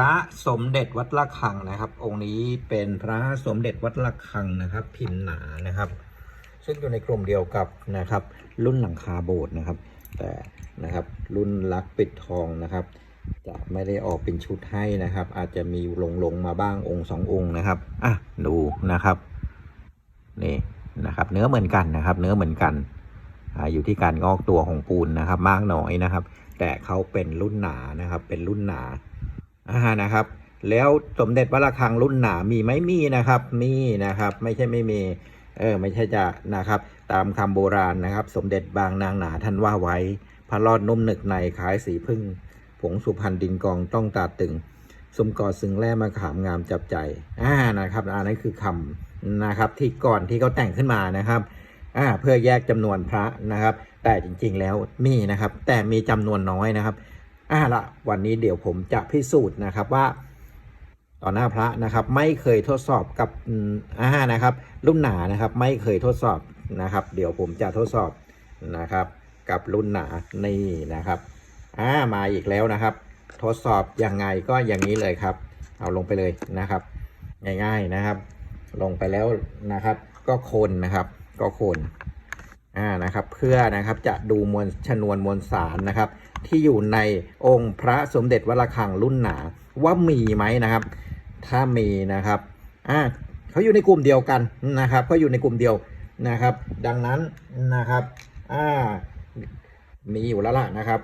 ระสมเด็จวัดระฆังนะครับ องค์นี้เป็นพระสมเด็จวัดระฆังนะครับ พิมพ์หนานะครับ ซึ่งอยู่ในกลุ่มเดียวกับนะครับ รุ่นหลังคาโบสถ์นะครับ แต่นะครับรุ่นลักปิดทองนะครับ จะไม่ได้ออกเป็นชุดให้นะครับ อาจจะมีลงลงมาบ้างองค์สององค์นะครับอะดูนะครับนี่นะครับ เนื้อเหมือนกันนะครับ เนื้อเหมือนกันออยู่ที่การงอกตัวของปูนนะครับ มากน้อยนะครับ แต่เขาเป็นรุ่นหนานะครับ เป็นรุ่นหนา อ่านะครับ แล้วสมเด็จวัดระฆังรุ่นหนามีไหมมีนะครับ มีนะครับ ไม่ใช่ไม่มีเออไม่ใช่จะนะครับ ตามคำโบราณนะครับ สมเด็จบางนางหนาท่านว่าไว้ พระรอดนุ่มหนึกในขายสีพึ่ง ผงสุพรรณดินกองต้องตาตึงสมกอซึ่งแร่มาขามงามจับใจอ่านะครับอันนั้นคือคำนะครับที่ก่อนที่เขาแต่งขึ้นมานะครับอ่าเพื่อแยกจำนวนพระนะครับ แต่จริงๆแล้วมีนะครับ แต่มีจำนวนน้อยนะครับ อ่าละวันนี้เดี๋ยวผมจะพิสูจน์นะครับว่าต่อหน้าพระนะครับ ไม่เคยทดสอบกับอ่านะครับ รุ่นหนานะครับ ไม่เคยทดสอบนะครับ เดี๋ยวผมจะทดสอบนะครับ กับรุ่นหนานี่นะครับอ่ามาอีกแล้วนะครับ ทดสอบยังไงก็อย่างนี้เลยครับ เอาลงไปเลยนะครับ ง่าย ๆนะครับ ลงไปแล้วนะครับ ก็คนนะครับ ก็คนอ่านะครับ เพื่อนะครับจะดูมวลชนวนมวลสารนะครับ ที่อยู่ในองค์พระสมเด็จวัดระฆังรุ่นหนาว่ามีไหมนะครับ ถ้ามีนะครับอ่าเขาอยู่ในกลุ่มเดียวกันนะครับเขาอยู่ในกลุ่มเดียวนะครับ ดังนั้นนะครับอ่ามีอยู่แล้วล่ะนะครับ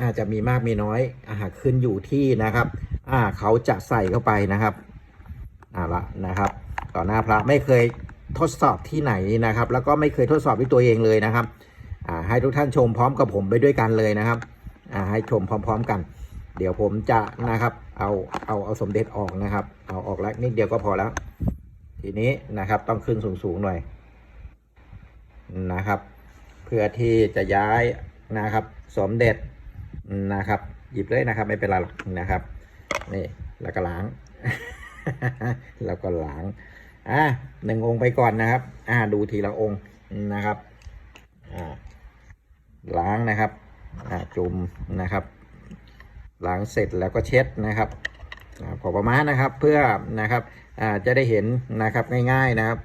อาจจะมีมากมีน้อยอาหากขึ้นอยู่ที่นะครับอ่าเขาจะใส่เข้าไปนะครับอ่าละนะครับต่อหน้าพระไม่เคยทดสอบที่ไหนนะครับ แล้วก็ไม่เคยทดสอบด้วยตัวเองเลยนะครับอ่าให้ทุกท่านชมพร้อมกับผมไปด้วยกันเลยนะครับ ให้ชมพร้อม ๆ กัน เดี๋ยวผมจะนะครับ เอาเอาเอาสมเด็จออกนะครับ เอาออกแล้วนิดเดียวก็พอแล้ว ทีนี้นะครับต้องขึ้นสูงๆหน่อยนะครับ เพื่อที่จะย้ายนะครับ สมเด็จนะครับ หยิบเลยนะครับ ไม่เป็นไรหรอกนะครับนี่แล้วก็ล้าง แล้วก็ล้างอะหนึ่งองค์ไปก่อนนะครับ อ่าดูทีละองค์นะครับอ่าล้างนะครับ จุ่มนะครับล้างเสร็จแล้วก็เช็ดนะครับอาพอประมาณนะครับเพื่อนะครับจะได้เห็นนะครับง่ายๆนะครับ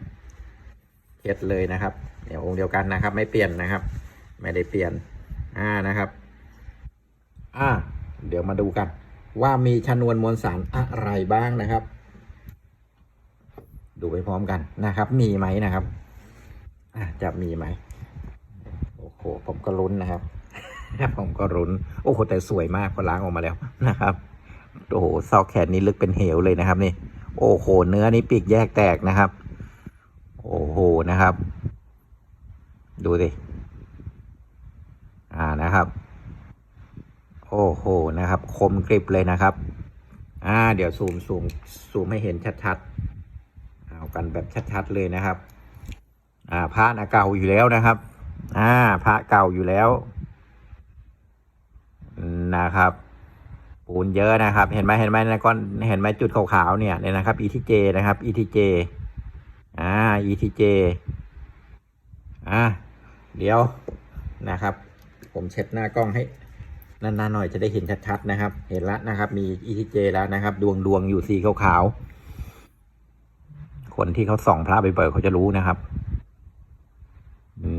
เช็ดเลยนะครับเดี๋ยวองค์เดียวกันนะครับ ไม่เปลี่ยนนะครับ ไม่ได้เปลี่ยนอ่านะครับอ่าเดี๋ยวมาดูกัน ว่ามีชนวนมวลสารอะไรบ้างนะครับ ดูไปพร้อมกันนะครับ มีไหมนะครับอ่าจะมีไหมโอ้โหผมก็ลุ้นนะครับ ผมก็รุนโอ้โหแต่สวยมากพอล้างออกมาแล้วนะครับโอ้โหซอกแขนนี้ลึกเป็นเหวเลยนะครับ นี่ โอ้โห เนื้อนี่ปีกแยกแตกนะครับ โอ้โหนะครับ ดูสิอ่านะครับ โอ้โหนะครับ คมกริบเลยนะครับ อ่า เดี๋ยวซูมซูมซูมให้เห็นชัดๆเอากันแบบชัดๆเลยนะครับ อ่าพระนะเก่าอยู่แล้วนะครับ อ่าพระเก่าอยู่แล้ว นะครับ ปูนเยอะนะครับ เห็นไหมเห็นไหมนะก้อนเห็นไหมจุดขาวๆเนี่ยเนี่ยนะครับ ETJ นะครับ ETJ อ่า ETJ อ่าเดี๋ยวนะครับ ผมเช็ดหน้ากล้องให้นานๆหน่อยจะได้เห็นชัดๆนะครับ เห็นแล้วนะครับ มี ETJ แล้วนะครับ ดวงดวงอยู่สีขาวๆคนที่เขาส่องพระไปเปิดเขาจะรู้นะครับ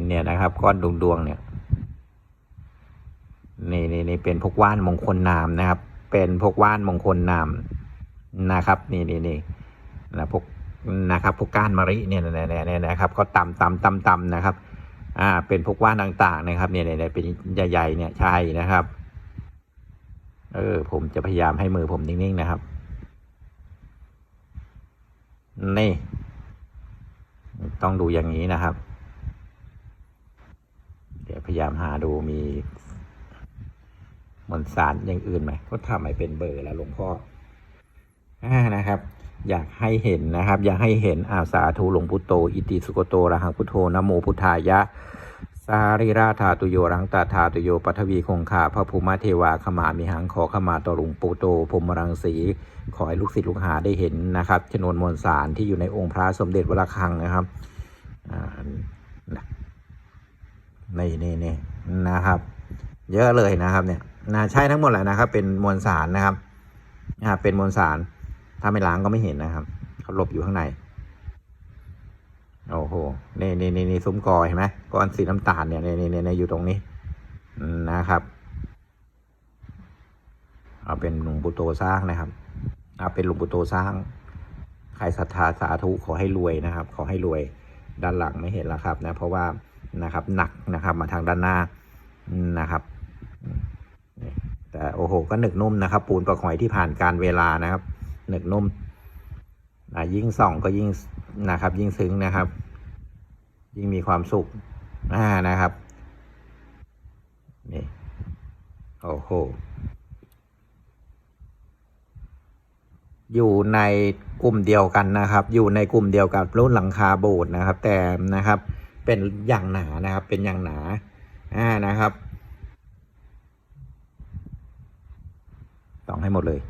เนี่ยนะครับ ก้อนดวงดวงๆเนี่ย นี่นี่นี่เป็นพวกว่านมงคลนามนะครับ เป็นพวกว่านมงคลนามนะครับ นี่นี่นี่นะพวกนะครับพวกก้านมะริเนี่ยเนี่ยเนี่ยนะครับก็ตำตำตำตำนะครับ อ่า เป็นพวกว่านต่างๆนะครับเนี่ยเนี่ยเนี่ยเป็นใหญ่ๆเนี่ยใช่นะครับ เออ ผมจะพยายามให้มือผมนิ่งๆนะครับ นี่ ต้องดูอย่างนี้นะครับ เดี๋ยวพยายามหาดูมี มวลสารอย่างอื่นไหมก็ทำให้เป็นเบอร์แล้วหลวงพ่ออานะครับ อยากให้เห็นนะครับ อยากให้เห็นอาสาธุหลวงพุทโต อิติสุโกโตระหังพุทโธนโมพุทธายะสาริราธาตุโยรังตาธาตุโยปัทวีคงคาพระภูมิเทวาขมามิหังขอขมาต่อหลวงปู่โตพรมรังสีขอให้ลูกศิษย์ลูกหาได้เห็นนะครับจำนวนมวลสารที่อยู่ในองค์พระสมเด็จวรคังนะครับอ่านะนี่นี่นี่นะครับ เยอะเลยนะครับเนี่ย นะใช่ทั้งหมดแหละนะครับ เป็นมวลสารนะครับอ่าเป็นมวลสาร ถ้าไม่ล้างก็ไม่เห็นนะครับเขาหลบอยู่ข้างในโอ้โหนี่นี่นี่นี่ซุ้มกอเห็นไหมก้อนสีน้ำตาลเนี่ยนี่นี่นี่อยู่ตรงนี้นะครับ เอาเป็นหลวงปู่โตสร้างนะครับเอาเป็นหลวงปู่โตสร้าง ใครศรัทธาสาธุขอให้รวยนะครับ ขอให้รวยด้านหลังไม่เห็นแล้วครับนะเพราะว่านะครับหนักนะครับมาทางด้านหน้านะครับ แต่โอ้โหก็หนึกนุ่มนะครับ ปูนประหอยที่ผ่านการเวลานะครับ หนึกนุ่มอ่ายิ่งส่องก็ยิ่งนะครับ ยิ่งซึ้งนะครับ ยิ่งมีความสุขอ่านะครับนี่โอ้โหอยู่ในกลุ่มเดียวกันนะครับ อยู่ในกลุ่มเดียวกับรุ่นหลังคาโบสถ์นะครับ แต่นะครับเป็นอย่างหนานะครับ เป็นอย่างหนาอ่านะครับ ต้องให้หมดเลย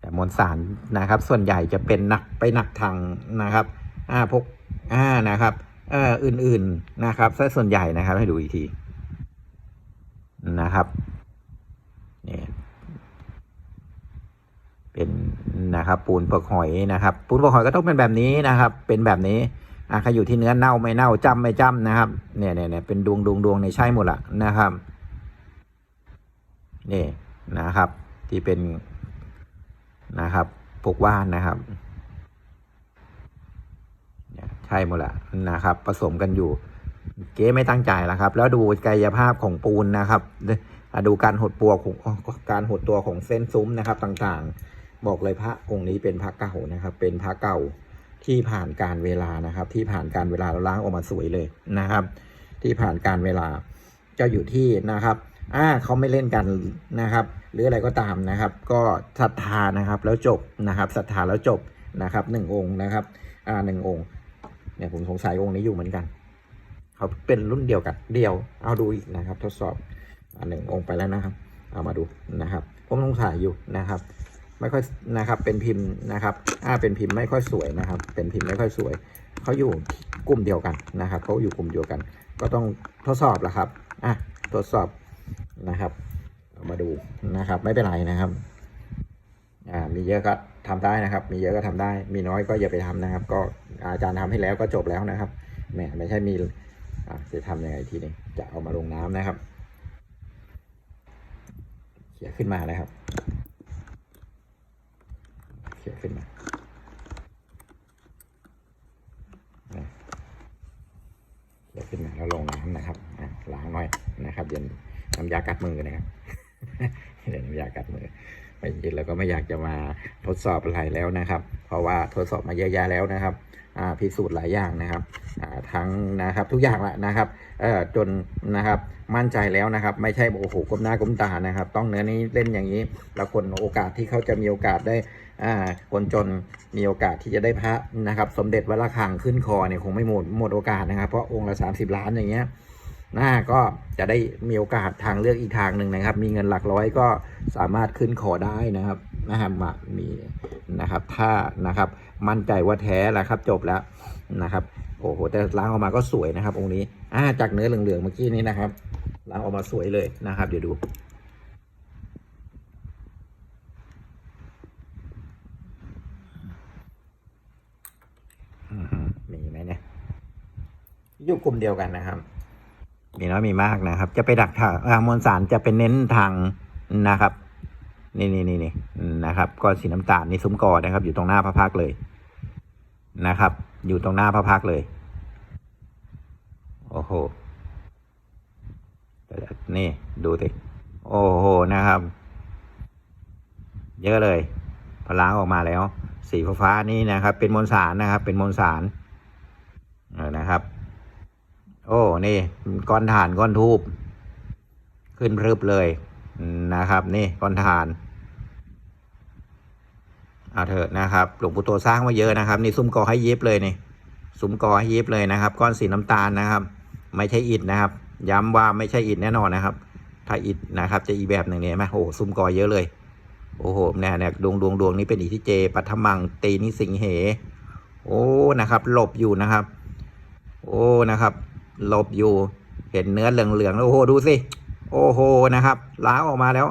แต่มวลสารนะครับ ส่วนใหญ่จะเป็นหนักไปหนักทางนะครับอ่าพวกอ่านะครับเอ่ออื่นๆนะครับซะส่วนใหญ่นะครับ ให้ดูอีกทีนะครับเนี่ยเป็นนะครับปูนเปลือกหอยนะครับ ปูนเปลือกหอยก็ต้องเป็นแบบนี้นะครับ เป็นแบบนี้อ่าใครอยู่ที่เนื้อเน่าไม่เน่าจำไม่จำนะครับเนี่ยเนี่ยเนี่ยเป็นดวงดวงดวงในใช่หมดละนะครับ นี่นะครับ ที่เป็นนะครับพวกว่านนะครับใช่หมดละนะครับ ผสมกันอยู่ เก๊ไม่ตั้งใจแล้วครับ แล้วดูกายภาพของปูนนะครับดูการหดตัวของการหดตัวของเส้นซุ้มนะครับ ต่างๆ บอกเลยพระองค์นี้เป็นพระเก่านะครับ เป็นพระเก่าที่ผ่านการเวลานะครับ ที่ผ่านการเวลาแล้วล้างออกมาสวยเลยนะครับ ที่ผ่านการเวลาจะอยู่ที่นะครับ อ่าเขาไม่เล่นกันนะครับ หรืออะไรก็ตามนะครับ ก็ศรัทธานะครับแล้วจบนะครับศรัทธาแล้วจบนะครับหนึ่งองค์นะครับอ่าหนึ่งองค์เนี่ยผมสงสัยองค์นี้อยู่เหมือนกันเขาเป็นรุ่นเดียวกันเดียว เอาดูอีกนะครับ ทดสอบอันหนึ่งองค์ไปแล้วนะครับ เอามาดูนะครับ ผมสงสัยอยู่นะครับไม่ค่อยนะครับเป็นพิมพ์นะครับอ่าเป็นพิมพ์ไม่ค่อยสวยนะครับ เป็นพิมพ์ไม่ค่อยสวยเขาอยู่กลุ่มเดียวกันนะครับเขาอยู่กลุ่มเดียวกัน ก็ต้องทดสอบแหละครับอะทดสอบ นะครับเอามาดูนะครับ ไม่เป็นไรนะครับ อ่ามีเยอะก็ทำได้นะครับ มีเยอะก็ทำได้ มีน้อยก็อย่าไปทำนะครับ ก็อาจารย์ทำให้แล้วก็จบแล้วนะครับแหมไม่ใช่มีอ่าจะทำยังไงทีนี้จะเอามาลงน้ำนะครับเขี่ยขึ้นมานะครับเขี่ยขึ้นมานะเขี่ยขึ้นมาแล้วลงน้ำนะครับอะล้างหน่อยนะครับเดี๋ยว น้ำยากัดมือนะครับเดี๋ยวน้ำยากัดมือไม่จริงๆแล้วก็ไม่อยากจะมาทดสอบอะไรแล้วนะครับ เพราะว่าทดสอบมาเยอะแยะแล้วนะครับพิสูจน์หลายอย่างนะครับทั้งนะครับทุกอย่างละนะครับจนนะครับมั่นใจแล้วนะครับ ไม่ใช่โอ้โหก้มหน้าก้มตานะครับ ต้องเนื้อนี้เล่นอย่างนี้แล้วคนโอกาสที่เขาจะมีโอกาสได้คนจนมีโอกาสที่จะได้พระนะครับ สมเด็จวัดระฆังขึ้นคอเนี่ยคงไม่หมดหมดโอกาสนะครับ เพราะองค์ละ 30 ล้านอย่างเงี้ยน่าก็ จะได้มีโอกาสทางเลือกอีกทางหนึ่งนะครับ มีเงินหลักร้อยก็สามารถขึ้นขอได้นะครับนะครับมามีนะครับถ้านะครับมั่นใจว่าแท้แล้วครับจบแล้วนะครับโอ้โหแต่ล้างออกมาก็สวยนะครับ องค์นี้อ่าจากเนื้อเหลืองๆเมื่อกี้นี้นะครับล้างออกมาสวยเลยนะครับ เดี๋ยวดูอือมีไหมเนี่ยอยู่กลุ่มเดียวกันนะครับ มีน้อยมีมากนะครับ จะไปดักทางมวลสารจะเป็นเน้นทางนะครับ นี่นี่นี่นี่นะครับ ก้อนสีน้ำตาลนี่ซุ้มกอนะครับ อยู่ตรงหน้าพระพักเลยนะครับ อยู่ตรงหน้าพระพักเลย โอ้โหนี่ดูสิโอ้โหนะครับ เยอะเลยพล้างออกมาแล้ว สีฟ้านี่นะครับ เป็นมวลสารนะครับ เป็นมวลสารนะครับ โอ้นี่ก้อนถ่านก้อนทูบขึ้นพรึบเลยนะครับ นี่ก้อนถ่านเอาเถอะนะครับหลวงปู่โตสร้างมาเยอะนะครับ นี่ซุ้มกอให้ยิบเลยนี่ซุ้มกอให้ยิบเลยนะครับ ก้อนสีน้ำตาลนะครับ ไม่ใช่อิฐนะครับ ย้ำว่าไม่ใช่อิฐแน่นอนนะครับ ถ้าอิฐนะครับ จะอีแบบหนึ่งเนี่ยไหมโอ้โหซุ้มกอเยอะเลยโอ้โหเนี่ยเนี่ยดวงดวงดวงนี้เป็นอิทธิเจ ปัทมังตีนิสิงเห โอ้นะครับ หลบอยู่นะครับ โอ้นะครับ หลบอยู่ เห็นเนื้อเหลืองๆแล้วโอ้โหดูสิ โอ้โหนะครับล้างออกมาแล้ว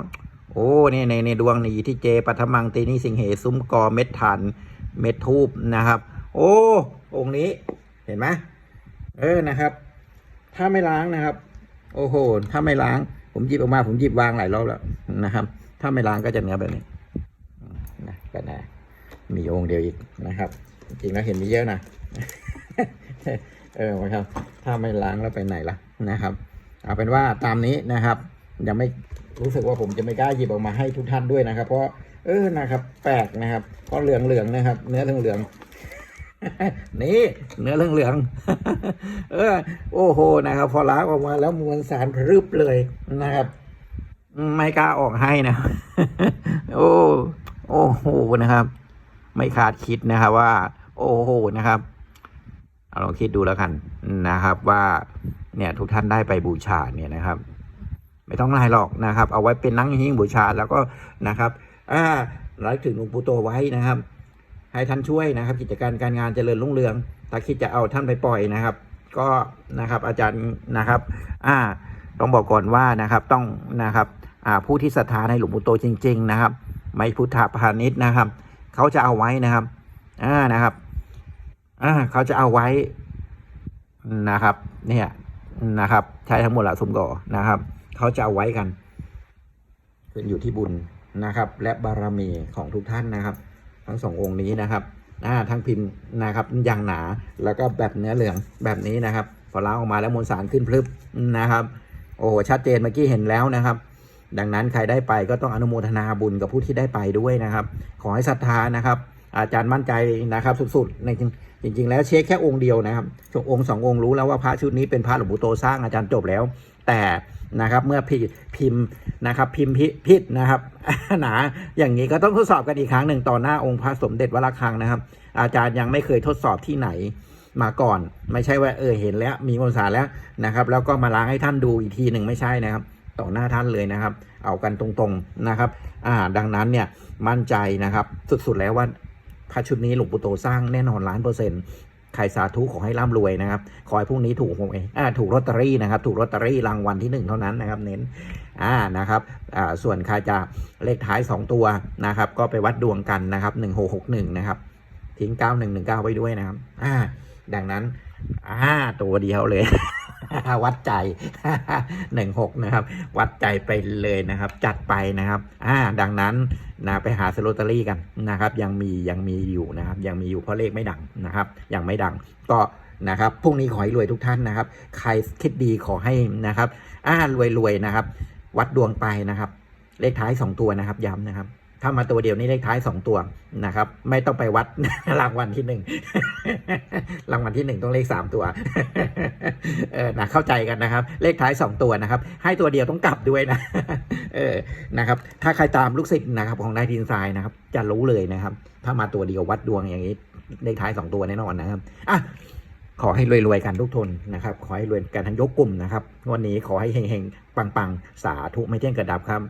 โอ้นี่ในในดวงนี้ที่เจปัทมังตีนี่สิงเหซุ้มกอเม็ดฐานเม็ดทูบนะครับ โอ้องค์นี้เห็นไหมเออนะครับ ถ้าไม่ล้างนะครับ โอ้โห ถ้าไม่ล้าง ผมหยิบออกมาผมหยิบวางหลายรอบแล้วนะครับ ถ้าไม่ล้างก็จะเนื้อแบบนี้นะก็นะมีองค์เดียวอีกนะครับ จริงๆแล้วเห็นมีเยอะนะ เออครับ ถ้าไม่ล้างแล้วไปไหนล่ะนะครับ เอาเป็นว่าตามนี้นะครับ ยังไม่รู้สึกว่าผมจะไม่กล้าหยิบออกมาให้ทุกท่านด้วยนะครับ เพราะเออนะครับ แปลกนะครับเพราะเหลืองเหลืองนะครับ เนื้อเหลืองเหลืองนี่เนื้อเหลืองเหลืองเออ โอ้โหนะครับ พอล้างออกมาแล้วมวลสารพรึบเลยนะครับ ไม่กล้าออกให้นะ โอ้โอ้โหนะครับ ไม่คาดคิดนะครับว่า โอ้โหนะครับ ลองคิดดูแล้วกันนะครับว่าเนี่ยทุกท่านได้ไปบูชาเนี่ยนะครับ ไม่ต้องอะไรหรอกนะครับ เอาไว้เป็นนั่งหิ้งบูชาแล้วก็นะครับอ่าระลึกถึงหลวงปู่โตไว้นะครับ ให้ท่านช่วยนะครับ กิจการการงานเจริญรุ่งเรือง ถ้าคิดจะเอาท่านไปปล่อยนะครับ ก็นะครับอาจารย์นะครับอ่าต้องบอกก่อนว่านะครับต้องนะครับอ่าผู้ที่ศรัทธาในหลวงปู่โตจริง ๆ นะครับ ไม่พุทธพาณิชย์นะครับ เขาจะเอาไว้นะครับอ่านะครับ อ่าเขาจะเอาไว้นะครับ เนี่ยนะครับ ใช้ทั้งหมดละสมก่อนะครับเขาจะเอาไว้กันขึ้นอยู่ที่บุญนะครับ และบารมีของทุกท่านนะครับ ทั้งสององค์นี้นะครับอ่าทั้งพิมพ์นะครับอย่างหนาแล้วก็แบบเนื้อเหลืองแบบนี้นะครับ พอล้างออกมาแล้วมวลสารขึ้นพลึบนะครับ โอ้โหชัดเจนเมื่อกี้เห็นแล้วนะครับ ดังนั้นใครได้ไปก็ต้องอนุโมทนาบุญกับผู้ที่ได้ไปด้วยนะครับ ขอให้ศรัทธานะครับ อาจารย์มั่นใจนะครับสุดๆในจริงจริง ๆ แล้วเช็คแค่องค์เดียวนะครับองค์สององค์รู้แล้วว่าพระชุดนี้เป็นพระหลวงปู่โตสร้างอาจารย์จบแล้ว แต่นะครับเมื่อพิพิมพ์นะครับพิมพ์พิษนะครับหนาอย่างนี้ก็ต้องทดสอบกันอีกครั้งหนึ่งต่อหน้าองค์พระสมเด็จวัดระฆังนะครับ อาจารย์ยังไม่เคยทดสอบที่ไหนมาก่อน ไม่ใช่ว่าเออเห็นแล้วมีมวลสารแล้วนะครับ แล้วก็มาล้างให้ท่านดูอีกทีหนึ่งไม่ใช่นะครับ ต่อหน้าท่านเลยนะครับ เอากันตรงๆนะครับ อ่าดังนั้นเนี่ยมั่นใจนะครับ สุดๆแล้วว่า พระชุดนี้หลวงปู่โตสร้างแน่นอนล้านเปอร์เซ็นต์ใครสาธุขอให้ร่ำรวยนะครับ ขอให้พรุ่งนี้ถูกหวยอ่าถูกลอตเตอรี่นะครับ ถูกลอตเตอรี่รางวัลที่หนึ่งเท่านั้นนะครับ เน้น อ่า นะครับ อ่า ส่วนใครจะเลขท้าย 2 ตัวนะครับ ก็ไปวัดดวงกันนะครับ1661นะครับ ทิ้ง 9119 ไว้ด้วยนะครับ อ่า ดังนั้น อ่า ตัวเดียวเลย วัดใจ16นะครับ วัดใจไปเลยนะครับ จัดไปนะครับ อ่า ดังนั้นนะไปหาซื้อลอตเตอรี่กันนะครับ ยังมียังมีอยู่นะครับ ยังมีอยู่เพราะเลขไม่ดังนะครับ ยังไม่ดังก็นะครับพรุ่งนี้ขอให้รวยทุกท่านนะครับ ใครคิดดีขอให้นะครับอ่ารวยรวยนะครับ วัดดวงไปนะครับ เลขท้าย2ตัวนะครับย้ำนะครับ ถ้ามาตัวเดียวนี่เลขท้าย2ตัวนะครับ ไม่ต้องไปวัดรางวัลที่หนึ่งรางวัลที่หนึ่งต้องเลข3ตัวเออนะเข้าใจกันนะครับ เลขท้าย2ตัวนะครับ ให้ตัวเดียวต้องกลับด้วยนะเออนะครับ ถ้าใครตามลูกศิษย์นะครับของนายทีนทรายนะครับ จะรู้เลยนะครับ ถ้ามาตัวเดียววัดดวงอย่างนี้เลขท้าย2ตัวแน่นอนนะครับอะขอให้รวยๆกันทุกทนนะครับ ขอให้รวยกันทั้งยกกลุ่มนะครับวันนี้ขอให้เฮงๆปังๆ สาธุไม่แจ้งกระดับครับ